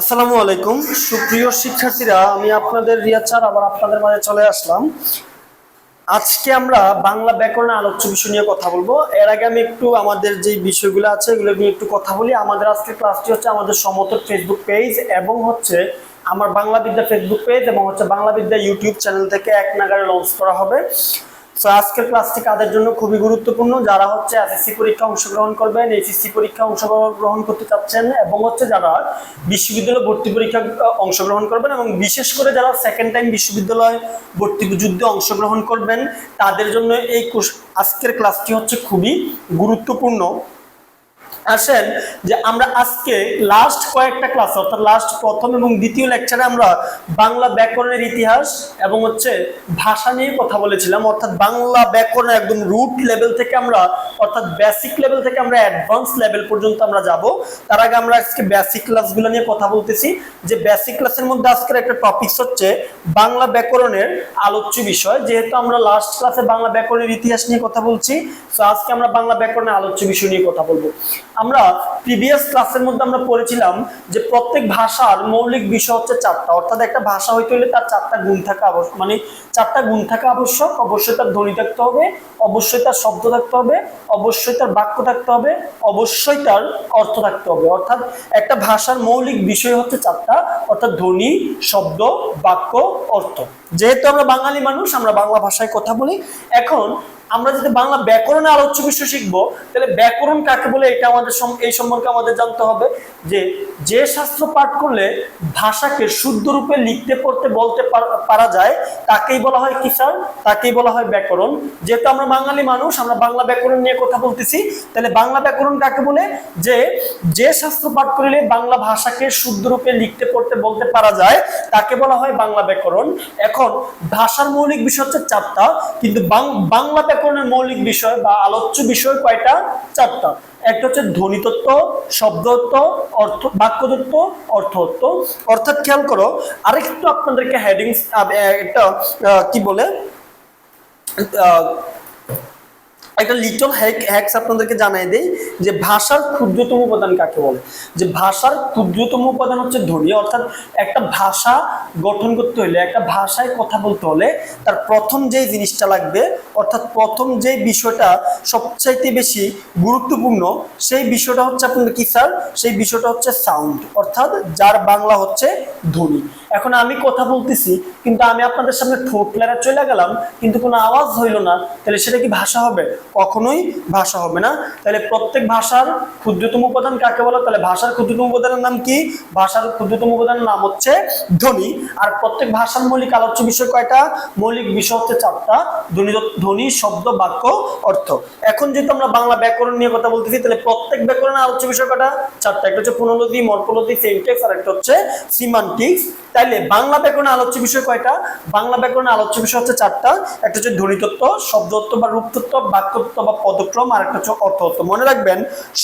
আসসালামু আলাইকুম। সুপ্রিয় শিক্ষার্থীরা, আমি আপনাদের রিয়াদ স্যার আবার আপনাদের মাঝে চলে আসলাম। আজকে আমরা বাংলা ব্যাকরণের আলোচ্য বিষয় নিয়ে কথা বলব। এর আগে আমি একটু আমাদের যে বিষয়গুলো আছে, এগুলো নিয়ে একটু কথা বলি। আমাদের আজকে ক্লাসটি হচ্ছে আমাদের সমতর ফেসবুক পেজ এবং হচ্ছে আমার বাংলা বিদ্যা ফেসবুক পেজ এবং হচ্ছে বাংলা বিদ্যা ইউটিউব চ্যানেল থেকে এক নাগারে লঞ্চ করা হবে। তো আজকের ক্লাসটি কাদের জন্য খুবই গুরুত্বপূর্ণ? যারা হচ্ছে এসএসসি পরীক্ষা অংশগ্রহণ করবেন এইচএসসি পরীক্ষা অংশগ্রহণ করতে চাচ্ছেন এবং হচ্ছে যারা বিশ্ববিদ্যালয় ভর্তি পরীক্ষা অংশগ্রহণ করবেন এবং বিশেষ করে যারা সেকেন্ড টাইম বিশ্ববিদ্যালয় ভর্তি যুদ্ধে অংশগ্রহণ করবেন, তাদের জন্য এই আজকের ক্লাসটি হচ্ছে খুবই গুরুত্বপূর্ণ। আসেন যে আমরা আজকে লাস্ট কয়েকটা ক্লাস অর্থাৎ লাস্ট প্রথম এবং দ্বিতীয় লেকচারে আমরা বাংলা ব্যাকরণের ইতিহাস এবং হচ্ছে ভাষা নিয়ে কথা বলেছিলাম। অর্থাৎ বাংলা ব্যাকরণ একদম রুট লেভেল থেকে আমরা, অর্থাৎ বেসিক লেভেল থেকে আমরা অ্যাডভান্স লেভেল পর্যন্ত আমরা যাব। তার আগে আমরা আজকে বেসিক ক্লাসগুলো নিয়ে কথা বলতেছি। যে বেসিক ক্লাসের মধ্যে আজকের একটা টপিকস হচ্ছে বাংলা ব্যাকরণের আলোচ্য বিষয়। যেহেতু আমরা লাস্ট ক্লাসে বাংলা ব্যাকরণের ইতিহাস নিয়ে কথা বলছি তো আজকে আমরা বাংলা ব্যাকরণের আলোচ্য বিষয় নিয়ে কথা বলব। আমরা প্রিভিয়াস ক্লাসের মধ্যে আমরা পড়েছিলাম যে প্রত্যেক ভাষার মৌলিক বিষয় হচ্ছে চারটা। অর্থাৎ একটা ভাষা হইতে হলে তার চারটা গুণ থাকা আবশ্যক মানে চারটা গুণ থাকা আবশ্যক। অবশ্যই তার ধ্বনি থাকতে হবে, অবশ্যই তার শব্দ থাকতে হবে, অবশ্যই তার বাক্য থাকতে হবে, অবশ্যই তার অর্থ থাকতে হবে। অর্থাৎ একটা ভাষার মৌলিক বিষয় হচ্ছে চারটা, অর্থাৎ ধ্বনি, শব্দ, বাক্য, অর্থ। যেহেতু আমরা বাঙালি মানুষ, আমরা বাংলা ভাষায় কথা বলি। এখন আমরা যদি বাংলা ব্যাকরণে আলোচ্য বিষয় শিখব, তাহলে ব্যাকরণ কাকে বলে এটা আমাদের এই সম্পর্কে আমাদের জানতে হবে যে যে শাস্ত্র পাঠ করলে ভাষাকে শুদ্ধ রূপে লিখতে, পড়তে, বলতে পারা যায়, তাকেই বলা হয় কি তাকেই বলা হয় ব্যাকরণ। যেহেতু আমরা বাঙালি মানুষ, আমরা বাংলা ব্যাকরণ নিয়ে কথা বলতেছি, তাহলে বাংলা ব্যাকরণ কাকে বলে? যে যে শাস্ত্র পাঠ করলে বাংলা ভাষাকে শুদ্ধ রূপে লিখতে, পড়তে, বলতে পারা যায়, তাকে বলা হয় বাংলা ব্যাকরণ। এখন ভাষার মৌলিক বিষয় হচ্ছে চারটা, কিন্তু বাংলা ব্যাকরণের মৌলিক বিষয় বা আলোচ্য বিষয় কয়টা? চারটা। একটা হচ্ছে ধ্বনিতত্ত্ব শব্দত্ব অর্থ, বাক্যতত্ত্ব অর্থত্ব অর্থাৎ খেয়াল করো, আরেকটু আপনাদেরকে হেডিংস একটা কি বলে? একটা লিটল হ্যাক হ্যাক্স আপনাদেরকে জানাই দেই যে ভাষার ক্ষুদ্রতম উপাদান কাকে বলে? যে ভাষার ক্ষুদ্রতম উপাদান হচ্ছে ধ্বনি, অর্থাৎ একটা ভাষা গঠন করতে হলে, একটা ভাষায় কথা বলতে হলে তার প্রথম যে জিনিসটা লাগবে, অর্থাৎ প্রথম যে বিষয়টা সবচাইতে বেশি গুরুত্বপূর্ণ, সেই বিষয়টা হচ্ছে আপনাদের কি স্যার? সেই বিষয়টা হচ্ছে সাউন্ড অর্থাৎ যার বাংলা হচ্ছে ধ্বনি। এখন আমি কথা বলতেছি, কিন্তু আমি আপনাদের সামনে ঠোঁট চলে গেলাম, কিন্তু কোনো আওয়াজ হইল না, তাহলে সেটা কি ভাষা হবে? কখনোই ভাষা হবে না। তাহলে প্রত্যেক ভাষার ক্ষুদ্রতম উপাদান কাকে বলে? তাহলে ভাষার ক্ষুদ্রতম উপাদানের নাম কি? ভাষার ক্ষুদ্রতম উপাদানের নাম হচ্ছে ধ্বনি। আর প্রত্যেক ভাষার মৌলিক আলোচ্য বিষয় কয়টা? মৌলিক বিষয় হচ্ছে চারটা। ধ্বনি ধ্বনি, শব্দ, বাক্য, অর্থ। এখন যেহেতু আমরা বাংলা ব্যাকরণ নিয়ে কথা বলতেছি, তাহলে প্রত্যেক ব্যাকরণের আলোচ্য বিষয় কয়টা? চারটা। একটা হচ্ছে ফোনোলজি মর্ফোলজি সেন্টেক্স, আর একটা হচ্ছে সিমান্টিক্স। তাইলে বাংলা ব্যাকরণের আলোচ্য বিষয় কয়টা? বাংলা ব্যাকরণের আলোচ্য বিষয় হচ্ছে চারটা। একটা হচ্ছে ধ্বনিতত্ত্ব শব্দত্ব বা রূপতত্ত্ব বাক্যতত্ত্ব বা পদক্রম আর একটা হচ্ছে অর্থতত্ত্ব। মনে রাখবেন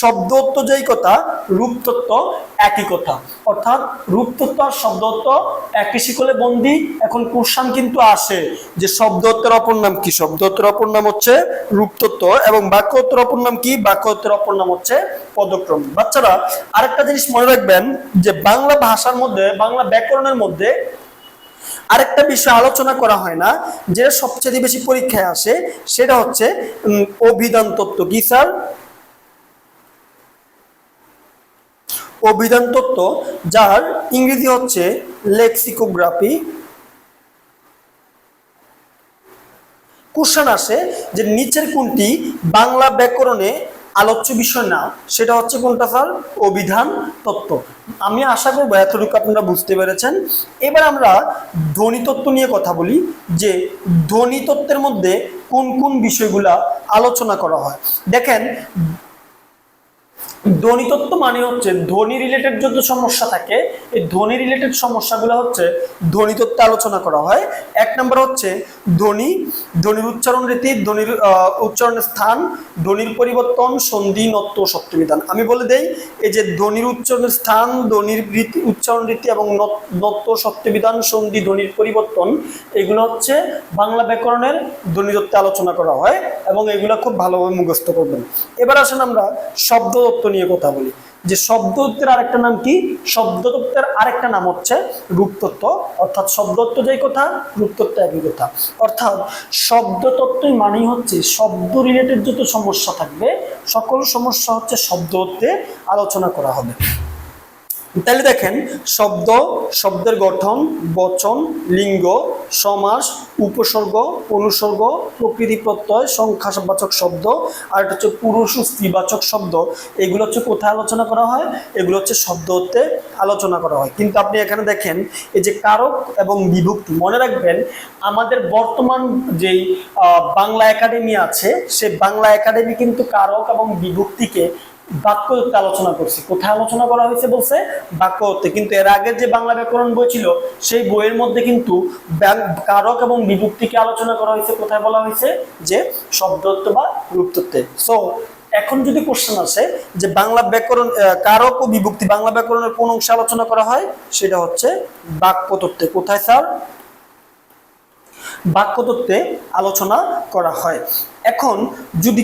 শব্দত্ব যেই কথা রূপতত্ত্ব একই কথা। অর্থাৎ রূপতত্ত্ব আর শব্দত্ব একই শিকলে বন্দি। এখন কোশ্চান কিন্তু আসে যে শব্দত্বের অপর নাম কি? শব্দত্বের অপর নাম হচ্ছে রূপতত্ত্ব এবং বাক্যত্বের অপর নাম কি? বাক্যত্বের অপর নাম হচ্ছে পদক্রম। বাচ্চারা, আরেকটা জিনিস মনে রাখবেন যে বাংলা ভাষার মধ্যে, বাংলা ব্যাকরণের মধ্যে আরেকটা বিষয় আলোচনা করা হয় না যেটা সবচেয়ে বেশি পরীক্ষায় আসে, সেটা হচ্ছে অভিধান তত্ত্ব কি স্যার? অভিধান তত্ত্ব, যার ইংরেজি হচ্ছে লেক্সিকোগ্রাফি। কোশ্চেন আসে যে নিচের কোনটি বাংলা ব্যাকরণে আলোচ্য বিষয় না, সেটা হচ্ছে কোনটা স্যার? অভিধান তত্ত্ব। আমি আশা করব এতটুকু আপনারা বুঝতে পেরেছেন। এবার আমরা ধ্বনিতত্ত্ব নিয়ে কথা বলি, যে ধ্বনিতত্ত্বের মধ্যে কোন কোন বিষয়গুলা আলোচনা করা হয়। দেখেন ধ্বনিতত্ত্ব মানে হচ্ছে ধ্বনি রিলেটেড যত সমস্যা থাকে, এই ধ্বনি রিলেটেড সমস্যাগুলো হচ্ছে ধ্বনিতত্ত্বে আলোচনা করা হয়। এক নম্বর হচ্ছে ধ্বনি, ধ্বনির উচ্চারণ রীতি, ধ্বনির উচ্চারণের স্থান, ধ্বনির পরিবর্তন, সন্ধি নত্ব সত্যবিধান। আমি বলে দেই, এই যে ধ্বনির উচ্চারণের স্থান, ধ্বনির রীতি, উচ্চারণ রীতি এবং নত- নত্ব সত্যবিধান, সন্ধি, ধ্বনির পরিবর্তন, এগুলো হচ্ছে বাংলা ব্যাকরণের ধ্বনিতত্ত্বে আলোচনা করা হয় এবং এগুলো খুব ভালোভাবে মুখস্থ করবেন। এবার আসেন আমরা শব্দতত্ত্ব নিয়ে। নিয়ে কথা বলি। যে শব্দত্বের আরেকটা নাম কি? শব্দতত্ত্বের আরেকটা নাম হচ্ছে রূপতত্ত্ব। অর্থাৎ শব্দত্ব যেই কথা, রূপতত্ত্ব একই কথা। অর্থাৎ শব্দতত্ত্বই মানেই হচ্ছে শব্দ রিলেটেড যত সমস্যা থাকবে, সকল সমস্যা হচ্ছে শব্দত্বে আলোচনা করা হবে। তাহলে দেখেন, শব্দ, শব্দের গঠন, বচন, লিঙ্গ, সমাস, উপসর্গ, অনুসর্গ, প্রকৃতি প্রত্যয়, সংখ্যাবাচক শব্দ, আর এটা হচ্ছে পুরুষ ও স্ত্রীবাচক শব্দ। এগুলো হচ্ছে কোথায় আলোচনা করা হয়? এগুলো হচ্ছে শব্দতে আলোচনা করা হয়। কিন্তু আপনি এখানে দেখেন, এই যে কারক এবং বিভক্তি, মনে রাখবেন, আমাদের বর্তমান যেই বাংলা একাডেমি আছে, সে বাংলা একাডেমি কিন্তু কারক এবং বিভক্তিকে বাক্যতে আলোচনা করছি। কোথায় আলোচনা করা হয়েছে বলছে? বাক্যতে। কিন্তু এর আগের যে বাংলা ব্যাকরণ বই ছিল, সেই বইয়ের মধ্যে কিন্তু কারক এবং বিভক্তিকে আলোচনা করা হয়েছে। কোথায় বলা হয়েছে? যে শব্দত্ব বা রূপতত্ত্বে। সো এখন যদি কোশ্চেন আসে, যে বাংলা ব্যাকরণ কারক ও বিভক্তি বাংলা ব্যাকরণের কোন অংশে আলোচনা করা হয়? সেটা হচ্ছে বাক্যতত্ত্বে। কোথায়, স্যার? বাক্যতত্ত্বে আলোচনা করা হয়। এখন যদি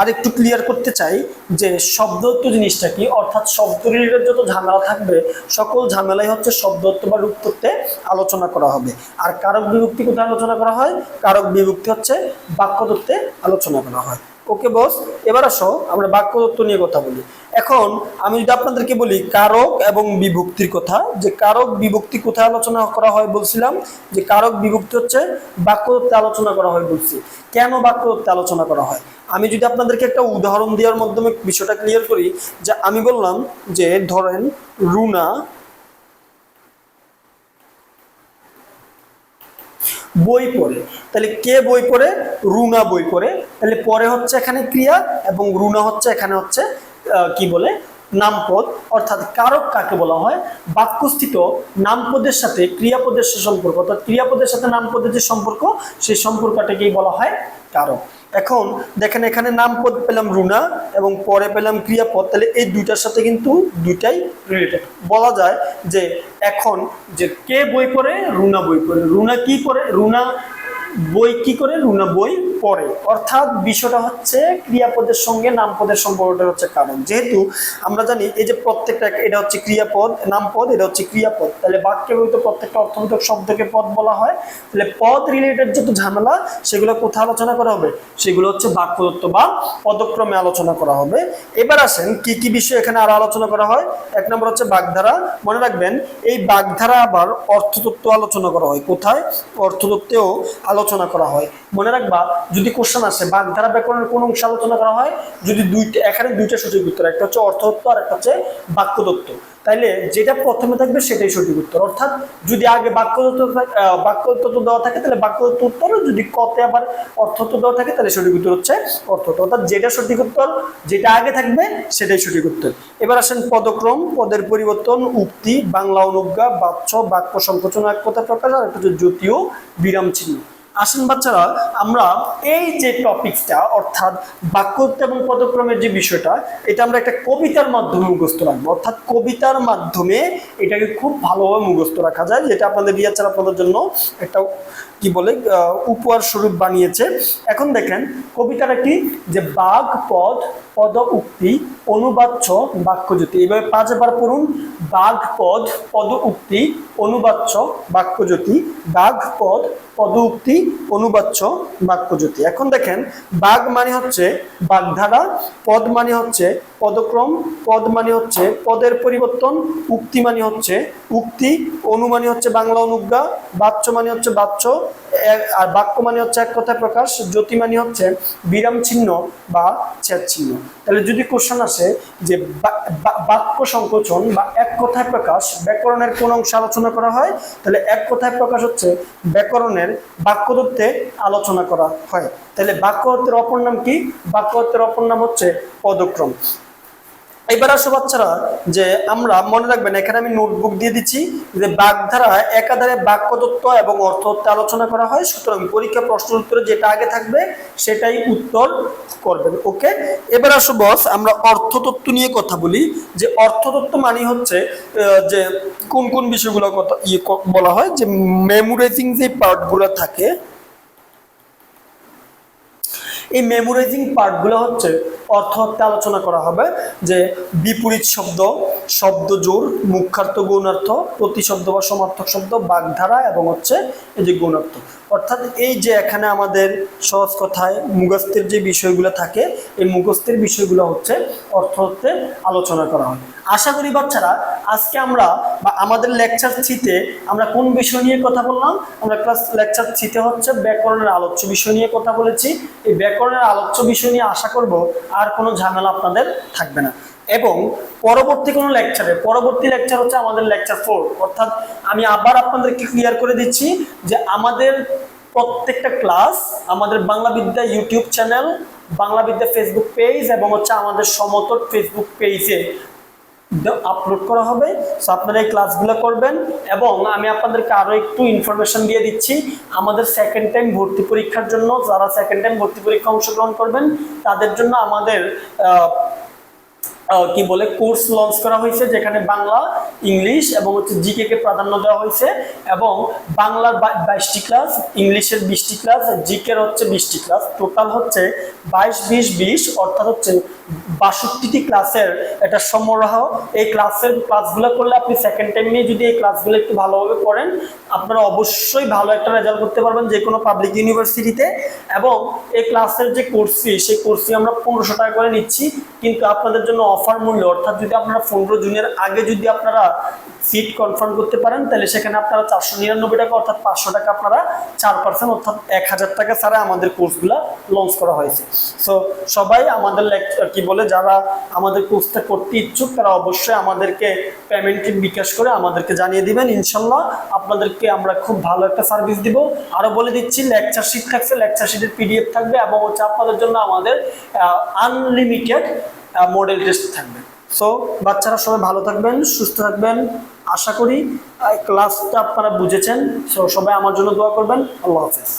আরেকটু ক্লিয়ার করতে চাই যে শব্দত্ব জিনিসটা কি, অর্থাৎ শব্দ রিলেটেড যত ঝামেলা থাকবে, সকল ঝামেলাই হচ্ছে শব্দত্ব বা রূপতত্ত্বে আলোচনা করা হবে। আর কারক বিভক্তি কোথায় আলোচনা করা হয়? কারক বিভক্তি হচ্ছে বাক্যতত্ত্বে আলোচনা করা হয়। ওকে বস, এবার আসো, আমরা বাক্যতত্ত্ব নিয়ে কথা বলি। এখন আমি যদি আপনাদেরকে বলি কারক এবং বিভক্তির কথা, যে কারক বিভক্তি কোথায় আলোচনা করা হয় বলছিলাম, যে কারক বিভক্তি হচ্ছে বাক্যতত্ত্বে আলোচনা করা হয় বলছি। কেন বাক্যতত্ত্বে আলোচনা করা হয়? আমি যদি আপনাদেরকে একটা উদাহরণ দেওয়ার মাধ্যমে বিষয়টা ক্লিয়ার করি, যে আমি বললাম যে ধরেন রুনা বই পড়ে। তাহলে কে বই পড়ে? রুনা বই পড়ে। তাহলে পরে হচ্ছে এখানে ক্রিয়া এবং রুনা হচ্ছে এখানে হচ্ছে কি বলে? নামপদ। অর্থাৎ কারক কাকে বলা হয়? বাক্যস্থিত নামপদের সাথে ক্রিয়াপদের সে সম্পর্ক। অর্থাৎ ক্রিয়াপদের সাথে নামপদের যে সম্পর্ক, সেই সম্পর্কটাকেই বলা হয় কারক। এখন দেখেন এখানে নাম পদ পেলাম রুনা এবং পরে পেলাম ক্রিয়াপদ। তাহলে এই দুইটার সাথে কিন্তু দুইটাই রিলেটেড বলা যায় যে এখন যে কে বই পড়ে? রুনা বই পড়ে। রুনা কি করে রুনা বই কি করে? রুনা বই পড়ে অর্থাৎ বিষয়টা হচ্ছে ক্রিয়াপদের সঙ্গে নামপদের সম্পর্কটা হচ্ছে কারণ। যেহেতু আমরা জানি এই যে প্রত্যেকটা, এটা হচ্ছে ক্রিয়াপদ, নামপদ, এটা হচ্ছে ক্রিয়াপদ। তাহলে বাক্যে বলতে প্রত্যেকটা অর্থবোধক শব্দকে পদ বলা হয়। তাহলে পদ রিলেটেড যত ঝামেলা, সেগুলো কোথায় আলোচনা করা হবে? সেগুলো হচ্ছে বাক্যদত্ত বা পদক্রমে আলোচনা করা হবে। এবার আসেন কি কি বিষয় এখানে আরও আলোচনা করা হয়? এক নম্বর হচ্ছে বাগধারা। মনে রাখবেন, এই বাগধারা আবার অর্থতত্ত্ব আলোচনা করা হয়। কোথায়? অর্থতত্ত্বেও আলোচনা করা হয়। মনে রাখবা যদি কোশ্চেন আসে বাগধারা ব্যাকরণের কোন অংশ আলোচনা করা হয় যদি দুইটা এখানে দুইটা সঠিক উত্তর একটা হচ্ছে অর্থতত্ত্ব আর একটা হচ্ছে বাক্যতত্ত্ব। তাইলে যেটা প্রথমে থাকবে সেটাই সঠিক উত্তর। অর্থাৎ যদি আগে আহ, বাক্যতত্ত্ব দেওয়া থাকে তাহলে বাক্যতত্ত্ব উত্তর যদি কতে আবার অর্থতত্ত্ব দেওয়া থাকে তাহলে সঠিক উত্তর হচ্ছে অর্থতত্ত্ব। অর্থাৎ যেটা সঠিক উত্তর যেটা আগে থাকবে সেটাই সঠিক উত্তর। এবার আসেন পদক্রম পদের পরিবর্তন উক্তি বাংলা অনুজ্ঞা বাচ্য বাক্য সংকোচন এক কথা প্রকাশ আর একটা হচ্ছে জ্যোতিও বিরাম চিহ্ন। আসেন বাচ্চারা, আমরা এই যে টপিকটা অর্থাৎ বাক্যত্ব এবং পদক্রমের যে বিষয়টা, এটা আমরা একটা কবিতার মাধ্যমে মুখস্থ রাখব। অর্থাৎ কবিতার মাধ্যমে এটাকে খুব ভালোভাবে মুখস্থ রাখা যায়, যেটা আপনাদের রিয়াচার আপনাদের জন্য একটা কি বলে উপহার স্বরূপ বানিয়েছে। এখন দেখেন, কবিতাটা একটি যে বাঘ, পদ পদ উক্তি, অনুবাচ্য, বাক্যজ্যোতি। এইভাবে পাঁচবার পড়ুন। বাঘ, পদ পদ উক্তি, অনুবাচ্য, বাক্যজ্যোতি। বাঘ, পদ পদ উক্তি, অনুবাচ্য, বাক্যজ্যোতি। এখন দেখেন, বাঘ মানে হচ্ছে বাগধারা, পদ মানে হচ্ছে পদক্রম, পদ মানে হচ্ছে পদের পরিবর্তন, উক্তি মানে হচ্ছে উক্তি, অনু মানে হচ্ছে বাংলা অনুজ্ঞা, বাচ্য মানে হচ্ছে বাচ্য আর বাক্য মানে হচ্ছে এক কথায় প্রকাশ জ্যোতি মানে হচ্ছে বিরাম চিহ্ন বা ছেদ চিহ্ন। তাহলে যদি কোশ্চেন আসে যে বাক্য সংকোচন বা এক কথায় প্রকাশ ব্যাকরণের কোন অংশে আলোচনা করা হয়? তাহলে এক কথায় প্রকাশ হচ্ছে ব্যাকরণের বাক্যতত্ত্বে আলোচনা করা হয়। তাহলে বাক্যতত্ত্বের অপর নাম কি? বাক্যতত্ত্বের অপর নাম হচ্ছে পদক্রম। এবার আসো বাচ্চারা, যে আমরা মনে রাখবেন, এখানে আমি নোটবুক দিয়ে দিচ্ছি যে বাগধারা একাধারে বাক্যতত্ত্ব এবং অর্থতত্ত্ব আলোচনা করা হয়। সুতরাং পরীক্ষা প্রশ্ন উত্তরে যেটা আগে থাকবে, সেটাই উত্তর করবেন। ওকে? এবার আসো বস আমরা অর্থতত্ত্ব নিয়ে কথা বলি। যে অর্থতত্ত্ব মানে হচ্ছে যে কোন কোন বিষয়গুলো কথা ইয়ে বলা হয়, যে মেমোরাইজিং যে পার্টগুলো থাকে, এই মেমোরাইজিং পার্টগুলো হচ্ছে অর্থতে আলোচনা করা হবে যে বিপরীত শব্দ শব্দ জোর মুখ্যার্থ গৌণার্থ, প্রতিশব্দ বা সমার্থক শব্দ, বাগধারা এবং হচ্ছে এই যে গৌণার্থ। অর্থাৎ এই যে এখানে আমাদের সহজ কথায় মুখস্থের যে বিষয়গুলো থাকে, এই মুখস্থের বিষয়গুলো হচ্ছে অর্থতে আলোচনা করা হয়। আশা করি বাচ্চারা, আজকে আমরা বা আমাদের লেকচার থ্রিতে আমরা কোন বিষয় নিয়ে কথা বললাম? আমরা ক্লাস লেকচার থ্রিতে হচ্ছে ব্যাকরণের আলোচ্য বিষয় নিয়ে কথা বলেছি। এই ব্যাকরণের আলোচ্য বিষয় নিয়ে আশা করব আর কোনো ঝামেলা আপনাদের থাকবে না। এবং পরবর্তী কোনো লেকচারে পরবর্তী লেকচার হচ্ছে আমাদের লেকচার ফোর অর্থাৎ আমি আবার আপনাদেরকে ক্লিয়ার করে দিচ্ছি যে আমাদের প্রত্যেকটা ক্লাস আমাদের বাংলা বিদ্যা ইউটিউব চ্যানেল বাংলা বিদ্যা ফেসবুক পেজ এবং হচ্ছে আমাদের সমতট ফেসবুক পেজে আপলোড করা হবে। সো আপনারা এই ক্লাসগুলো করবেন এবং আমি আপনাদেরকে আরও একটু ইনফরমেশন দিয়ে দিচ্ছি। আমাদের সেকেন্ড টাইম ভর্তি পরীক্ষার জন্য যারা সেকেন্ড টাইম ভর্তি পরীক্ষা অংশগ্রহণ করবেন, তাদের জন্য আমাদের কি বলে কোর্স লঞ্চ করা হয়েছে যেখানে বাংলা, ইংলিশ এবং হচ্ছে জিকে কে প্রাধান্য দেওয়া হয়েছে এবং বাংলার বাইশটি ক্লাস ইংলিশের বিশটি ক্লাস জিকের হচ্ছে বিশটি ক্লাস টোটাল হচ্ছে বাইশ, বিশ বিশ, অর্থাৎ হচ্ছে বাষট্টিটি ক্লাসের একটা সমারোহ। এই ক্লাসের ক্লাসগুলো করলে আপনি সেকেন্ড টাইম নিয়ে যদি এই ক্লাসগুলো একটু ভালোভাবে করেন আপনারা অবশ্যই ভালো একটা রেজাল্ট করতে পারবেন যে কোনো পাবলিক ইউনিভার্সিটিতে এবং এই ক্লাসের যে কোর্স ফি সেই কোর্স ফি আমরা পনেরোশো টাকা করে নিচ্ছি। কিন্তু আপনাদের জন্য অফার মূল্য, অর্থাৎ যদি আপনারা পনেরো জুনের আগে যদি আপনারা সিট কনফার্ম করতে পারেন, তাহলে সেখানে আপনারা চারশো নিরানব্বই টাকা অর্থাৎ পাঁচশো টাকা আপনারা চার পার্সেন্ট অর্থাৎ এক হাজার টাকা ছাড়া আমাদের কোর্সগুলো লঞ্চ করা হয়েছে। সো সবাই আমাদের কি বলে, যারা আমাদের কোর্সটা করতে ইচ্ছুক, তারা অবশ্যই আমাদেরকে পেমেন্টটি বিকাশ করে আমাদেরকে জানিয়ে দিবেন। ইনশাল্লাহ আপনাদেরকে আমরা খুব ভালো একটা সার্ভিস দিব। আরও বলে দিচ্ছি লেকচার শিট থাকছে লেকচার শিটের পিডিএফ থাকবে এবং হচ্ছে আপনাদের জন্য আমাদের আনলিমিটেড মডেল টেস্ট থাকবে। সো বাচ্চারা সবাই ভালো থাকবেন, সুস্থ থাকবেন। আশা করি ক্লাসটা আপনারা বুঝেছেন। সো সবাই আমার জন্য দোয়া করবেন। আল্লাহ হাফেজ।